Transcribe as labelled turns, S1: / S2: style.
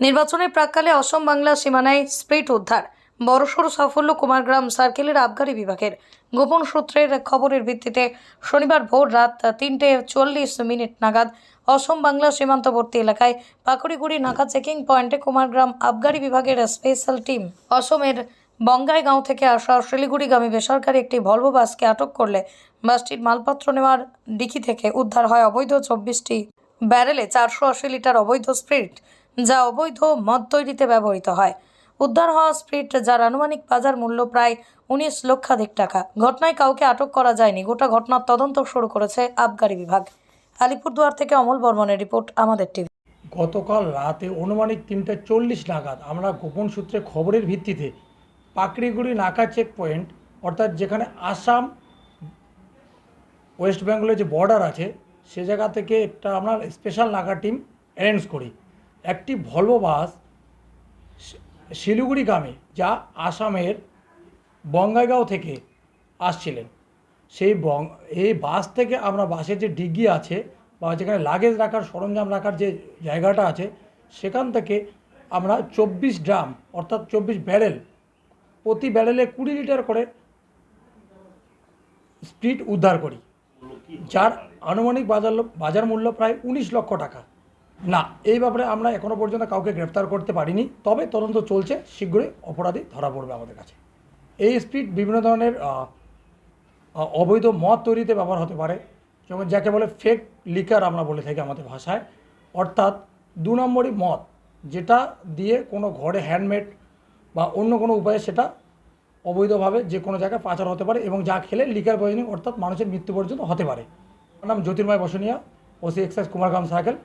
S1: নির্বাচনের প্রাককালে অসম বাংলা সীমানায় স্প্রিট উদ্ধার, বড়সড় সাফল্য কুমারগ্রাম সার্কেলের আবগারি বিভাগের। গোপন সূত্রের খবরের ভিত্তিতে শনিবার ভোর রাত তিনটে চল্লিশ মিনিট নাগাদ অসম বাংলা সীমান্তবর্তী এলাকায় পাকুড়িগুড়ি নাকা চেকিং পয়েন্টে কুমারগ্রাম আবগারি বিভাগের স্পেশাল টিম অসমের বঙ্গাইগাঁও থেকে আসা শিলিগুড়িগামী বেসরকারি একটি ভলভো বাসকে আটক করলে বাসটির মালপত্র নেওয়ার ডিকি থেকে উদ্ধার হয় অবৈধ চব্বিশটি ব্যারেলে চারশো আশি লিটার অবৈধ স্পিরিট। যা অবৈধ মদ তৈরিতে ব্যবহৃত হয়। উদ্ধার হওয়া স্পিরিট যার আনুমানিক বাজার মূল্য প্রায় উনিশ লক্ষাধিক টাকা। ঘটনায় কাউকে আটক করা যায়নি। গোটা ঘটনার তদন্ত শুরু করেছে আবগারি বিভাগ। আলিপুরদুয়ার থেকে অমল বর্মনের রিপোর্ট, আমাদের টিভি।
S2: গতকাল রাতে অনুমানিক তিনটে চল্লিশ নাগাদ আমরা গোপন সূত্রে খবরের ভিত্তিতে পাকড়িগুড়ি নাকা চেক পয়েন্ট অর্থাৎ যেখানে আসাম ওয়েস্ট বেঙ্গলের যে বর্ডার আছে, সে জায়গা থেকে একটা আমরা স্পেশাল নাকা টিম অ্যারেঞ্জ করি। একটি ভলভো বাস শি- শিলিগুড়ি গ্রামে, যা আসামের বঙ্গাইগাঁও থেকে আসছিলেন। সেই বং, এই বাস থেকে আমরা বাসের যে ডিগ্গি আছে বা যেখানে লাগেজ রাখার, সরঞ্জাম রাখার যে জায়গাটা আছে, সেখান থেকে আমরা চব্বিশ ড্রাম অর্থাৎ চব্বিশ ব্যারেল, প্রতি ব্যারেলে কুড়ি লিটার করে স্পিড উদ্ধার করি, যার আনুমানিক বাজার বাজার মূল্য প্রায় উনিশ লক্ষ টাকা। না, এই ব্যাপারে আমরা এখনও পর্যন্ত কাউকে গ্রেপ্তার করতে পারিনি। তবে তদন্ত চলছে, শীঘ্রই অপরাধী ধরা পড়বে আমাদের কাছে। এই স্পিড বিভিন্ন ধরনের অবৈধ মদ তৈরিতে ব্যবহার হতে পারে, যেমন যাকে বলে ফেক লিকার আমরা বলে থাকি আমাদের ভাষায়। অর্থাৎ দু নম্বরই মদ, যেটা দিয়ে কোনো ঘরে হ্যান্ডমেড বা অন্য কোনো উপায়ে সেটা অবৈধভাবে যে কোনো জায়গায় পাচার হতে পারে এবং যা খেলে লিকার পয়জনিং অর্থাৎ মানুষের মৃত্যু পর্যন্ত হতে পারে। আমার নাম Jyotirmoy Basunia OC excise Kumargram circle